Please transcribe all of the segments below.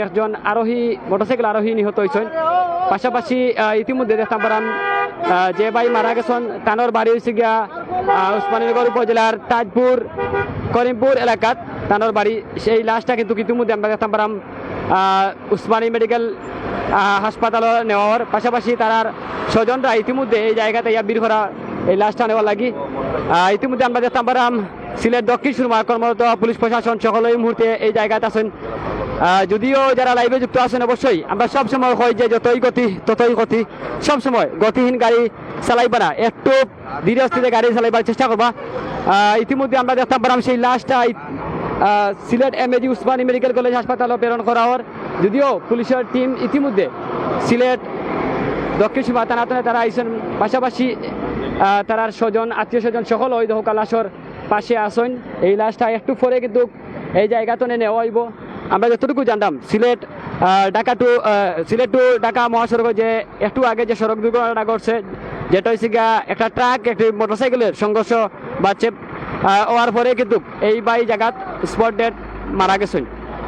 একজন আরোহী, মোটরসাইকেল আরোহী নিহত হয়েছেন। পাশাপাশি ইতিমধ্যে দেখতাম পারাম যে ভাই মারা গেছেন, তানোর বাড়ি হয়েছে গিয়া উসমানীনগর উপজেলার তাজপুর, করিমপুর এলাকাত তানোর বাড়ি। সেই লাশটা কিন্তু ইতিমধ্যে আমরা দেখতাম পারাম উসমানী মেডিকেল হাসপাতালে নেওয়ার। পাশাপাশি তার স্বজনরা ইতিমধ্যে এই জায়গাতে ইয়া বীর ভরা এই লাশটা নেওয়ার লাগি। ইতিমধ্যে আমরা দেখতাম পারাম সিলেট দক্ষিণ সুরমা কর্মরত পুলিশ প্রশাসন সকলে এই মুহূর্তে এই জায়গাতে আছেন। যদিও যারা লাইভে যুক্ত আছেন অবশ্যই, আমরা সব সময় হয় যে যতই গতি, ততই গতি, সব সময় গতিহীন গাড়ি চালাইবা না একটু ধীরে স্থিরে গাড়ি চালাইবার চেষ্টা করবা। ইতিমধ্যে আমরা দেখতাম পারাম সেই লাশটা Sylhet M AG Osmani medical college হাসপাতালে প্রেরণ করা হওয়ার। যদিও পুলিশের টিম ইতিমধ্যে সিলেট দক্ষিণ সীমা তানাতনে তারা আইসেন পাশাপাশি তারার স্বজন, আত্মীয় স্বজন সকল ওই দহকা লাশর পাশে আসেন। এই লাশটা একটু পরে কিন্তু এই জায়গাতনে নেওয়া হইব আমরা যতটুকু জানতাম সিলেট ঢাকা টু সিলেট টু ঢাকা মহাসড়ক যে একটু আগে যে সড়ক দুর্ঘটনা ঘটছে যেটা হচ্ছে গিয়া একটা ট্রাক একটি মোটরসাইকেলের সংঘর্ষ বাচ্চে হওয়ার পরে কিন্তু এই বাই জায়গাত স্পট ডেট মারা গেছেন।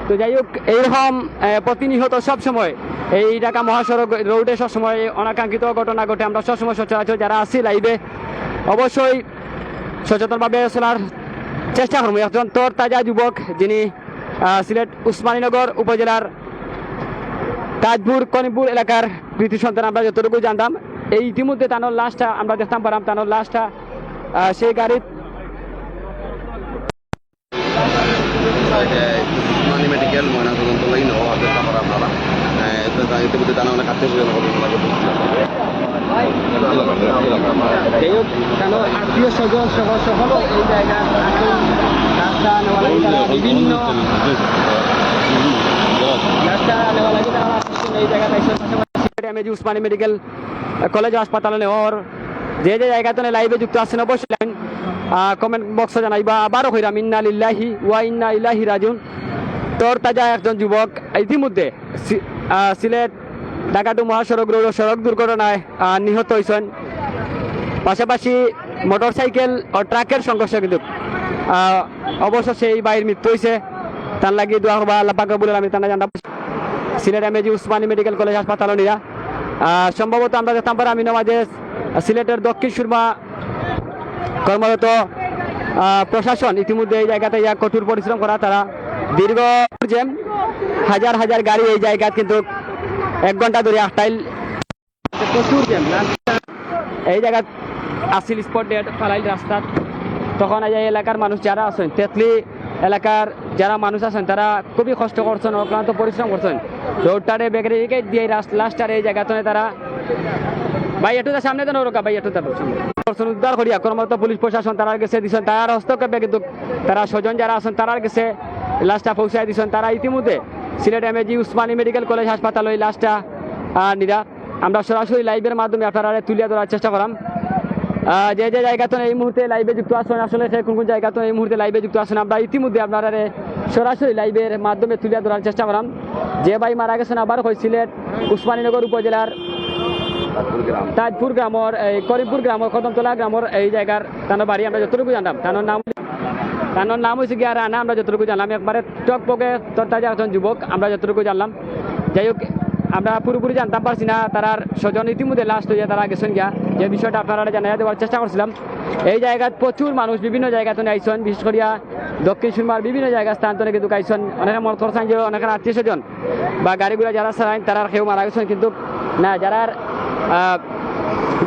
তো যাই হোক এইরকম আহ, প্রতিনিয়ত সবসময় এই ঢাকা মহাসড়ক রোডে সবসময় অনাকাঙ্ক্ষিত ঘটনা ঘটে। আমরা সবসময় সচরাচর যারা আসি লাইভে অবশ্যই সচেতনভাবে চলার চেষ্টা করব। একজন তোর তাজা যুবক যিনি সিলেট উসমানীনগর উপজেলার তাজপুর কনিমপুর এলাকার কৃতি সন্তান আমরা যতটুকু জানতাম, এই ইতিমধ্যে তানোর লাশটা আমরা দেখতাম পারাম তানোর লাশটা সেই আপনারা ইতিমধ্যে অনেক আত্মীয় উসমানী মেডিকেল কলেজ হাসপাতালে নেওয়ার যে যে জায়গাতে লাইভে যুক্ত আছেন অবশ্যই কমেন্ট বক্সে জানাইবা আবারও হইরাম ইন্না লিল্লাহি ওয়া ইন্না ইলাহি রাজুন তোর তাজা একজন যুবক ইতিমধ্যে সিলেট ঢাকা টু মহাসড়ক রোড সড়ক দুর্ঘটনায় নিহত হয়েছেন। পাশাপাশি মোটরসাইকেল ও ট্রাকের সংঘর্ষে কিন্তু অবশ্য সেই বাইর মৃত্যু হয়েছে। তার লাগি দোয়া করবা আল্লাপাক বলে আমি তারা জানতাম Sylhet MAG Osmani medical college হাসপাতাল নিয়া সম্ভবত আমরা দেখতাম পারি আমি নামাজে সিলেটের দক্ষিণ সুরমা কর্মরত প্রশাসন ইতিমধ্যে এই জায়গাতে ইয়া কঠোর পরিশ্রম করা, তারা দীর্ঘ হাজার হাজার গাড়ি এই জায়গা কিন্তু এক ঘণ্টা ধরে আটটাইল প্রচুর জ্যাম এই জায়গা আসিল স্পট ডেট ফালাইল রাস্তা। তখন এই এলাকার মানুষ যারা আছেন, তেতলি এলাকার যারা মানুষ আছেন, তারা খুবই কষ্ট করছেন, অক্লান্ত পরিশ্রম করছেন। রোডটারে বেগরে দিয়ে লাস্টারে এই জায়গাতে তারা ভাই, একটু সামনে দেন ওরকা, ভাই তার সামনে। উদ্ধার করিয়া, কর্মরত পুলিশ প্রশাসন তারার গেছে দিছেন, তার হস্তক্ষেপে তারা স্বজন যারা আছেন, তারার গেছে লাশটা পৌঁছায় দিছেন, তারা ইতিমধ্যে Sylhet MAG Osmani medical college হাসপাতাল ওই লাশটা নিরা আমরা সরাসরি লাইভের মাধ্যমে আপনারা তুলিয়া ধরার চেষ্টা করাম। যে যে জায়গাতে এই মুহূর্তে লাইভে যুক্ত আছেন, আসলে সে কোন কোন জায়গাতে এই মুহূর্তে লাইভে যুক্ত আছেন, আমরা ইতিমধ্যে আপনারা সরাসরি লাইভের মাধ্যমে তুলিয়া ধরার চেষ্টা করাম। যে ভাই মারা গেছেন আবার হয় সিলেট উসমানীনগর উপজেলার তাজপুর গ্রামর করিমপুর গ্রামর, কদমতলা গ্রামর, এই জায়গার তানোর বাড়ি আমরা যতটুকু জানতাম তানোর নাম তানোর নাম হয়েছে গিয়া রানা আমরা যতটুকু জানলাম। একবারে টক পকে তরতাজা একজন যুবক, আমরা যতটুকু জানলাম। যাই হোক, আমরা পুরোপুরি জানতাম, পারছি না। তারার স্বজন ইতিমধ্যে লাস্ট হয়ে তারা গেছেন গিয়া। যে বিষয়টা আপনারা জানাই দেওয়ার চেষ্টা করছিলাম। এই জায়গায় প্রচুর মানুষ বিভিন্ন জায়গাতে আইসন, বিশেষ করিয়া দক্ষিণ সুরমার বিভিন্ন জায়গা স্থানান্তরে কিন্তু আইসন অনেকে মনে করছেন যে অনেকের আত্মীয় স্বজন বা গাড়িগুলো যারা চালান তারা কেউ মারা গেছেন। কিন্তু না, যারা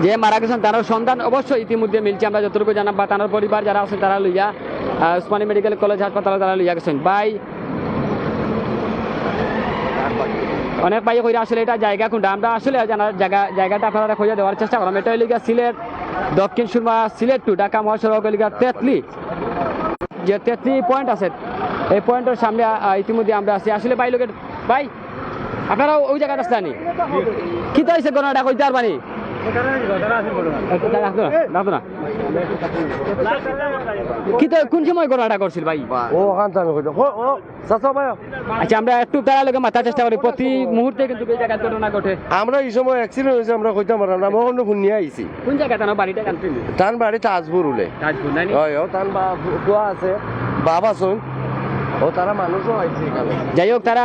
যে মারা গেছেন তার সন্ধান অবশ্যই ইতিমধ্যে মিলছে। আমরা যতটুকু জানাম বা তার পরিবার যারা আছেন, তারা লইয়া উসমানী মেডিকেল কলেজ হাসপাতালে তারা লইয়া গেছেন। বাই অনেক ভাই কইরা আসলে এটা জায়গা কোনটা? আমরা আসলে জায়গা, জায়গাটা আপনারা খোঁজা দেওয়ার চেষ্টা করলাম। এটা হইলিগা সিলেট, দক্ষিণ সুরমা, সিলেট টু ঢাকা মহাসড়ক হইলিগা তেতলি। যে তেতলি পয়েন্ট আছে, এই পয়েন্টের সামনে ইতিমধ্যে আমরা আছি। আসলে ভাই লোকের, ভাই আপনারা ওই জায়গাটা আসলেন কি তো হয়েছে গণনাটা কইতে পারবানি? কি কোন সময় গণনাটা করছিল ভাই? ও চাচা ভাই। আচ্ছা আমরা একটু তারা লোকে মাথার চেষ্টা করি প্রতি মুহূর্তে কিন্তু এই জায়গায় ঘটনা ঘটে। আমরা এই সময় অ্যাক্সিডেন্ট হয়েছে আমরা কইতাম পারলাম না মোহন ফোন নিয়ে আইছি। কোন জায়গায় তার বাড়িটা কান্ট্রি তান বাড়ি তাজপুর উলে। তাজপুর নাই ও তান বা আছে বাবা শুন ও তারা মানুষও আইছে এখানে। যাই হোক তারা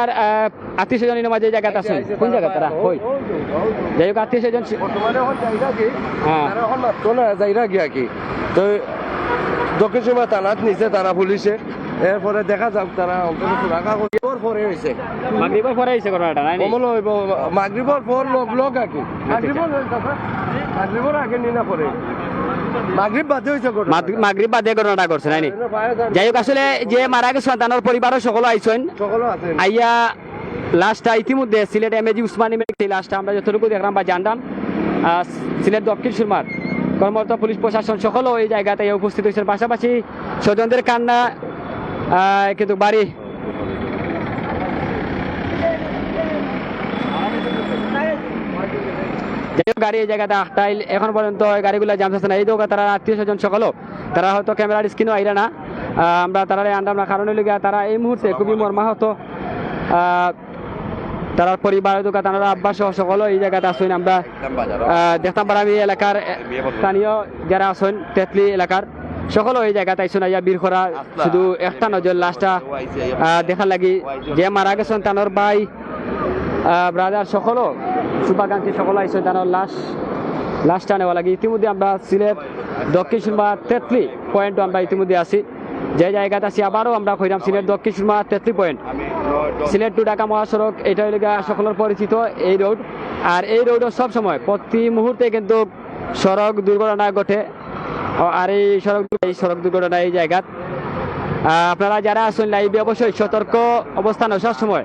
আত্মীয় স্বজনের মাঝে এই জায়গাতে আছেন কোন জায়গা তারা? কই? যাই হোক আত্মীয় স্বজন বর্তমানে এখন জায়গা কি হ্যাঁ। তারা মাত্র না জায়গা গিয়া কি। তো দক্ষিণ সীমা থানাত নিছে তারা পুলিশে। এরপরে দেখা যাক তারা করিবার পরে হয়েছে মাগরিবের পরে এসে ঘটনাটা নাই? কমল হইব মাগরিবর পর লোক লোক আগে মাগরিবর মাগরিবর আগে নি না পরে। মাগরিব বাদে ঘটনা। মাগরিব ঘটনাটা করছে। যাই হোক আসলে যে মারা গেছে সকল আছেন আইয়া লাস্টটা ইতিমধ্যে Sylhet M AG Osmani medical লাস্টটা আমরা যতটুকু দেখলাম বা জানলাম সিলেট দক্ষিণ সুরমার কর্মরত পুলিশ প্রশাসন সকলও এই জায়গাতে উপস্থিত হয়েছেন পাশাপাশি স্বজনদের কান্না কিন্তু বাড়ি যাই হোক, গাড়ি এই জায়গাতে আটটাইল এখন পর্যন্ত গাড়িগুলো জাম থাকছে না এই দোকান তারা আত্মীয় স্বজন সকলও তারা হয়তো ক্যামেরার স্ক্রিনও আইরা না। আমরা তারা আনলাম না কারণ হইল তারা এই মুহূর্তে খুবই মর্মাহত। তারার পরিবার দোকান তারা আব্বা সহ সকলও এই জায়গাতে আসুন আমরা দেখতাম এলাকার স্থানীয় যারা আছেন তেতলি এলাকার সকলও এই জায়গাতে আইসুন আইয়া বীর করা শুধু একটা নজর লাস্টটা দেখার লাগি। যে মারা গেছেন তানোর ভাই ব্রাদার সকলও শুভাকাঙ্ক্ষী সকল আইসেন তানোর লাশ লাশটা নেওয়া লাগে। ইতিমধ্যে আমরা সিলেট দক্ষিণ সুরমা তেতলি পয়েন্ট আমরা ইতিমধ্যে আছি। যে জায়গাতে আছি আবারও আমরা কইলাম সিলেট দক্ষিণ সুরমা তেতলি পয়েন্ট সিলেট টু ঢাকা মহাসড়ক এটা হইলে সকলের পরিচিত এই রোড আর এই রোডও সব সময় প্রতি মুহূর্তে কিন্তু সড়ক দুর্ঘটনা ঘটে। আর এই সড়ক এই সড়ক দুর্ঘটনা এই জায়গাত। আহ, আপনারা যারা আছেন লাইভে অবশ্যই সতর্ক অবস্থান সব সময়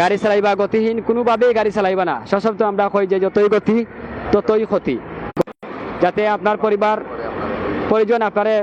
গাড়ি চালাইবা গতিহীন কোনোভাবেই গাড়ি চালাইবা না। সশব্দ আমরা কই যে যতই গতি ততই ক্ষতি। যাতে আপনার পরিবার পরিজন আপনারে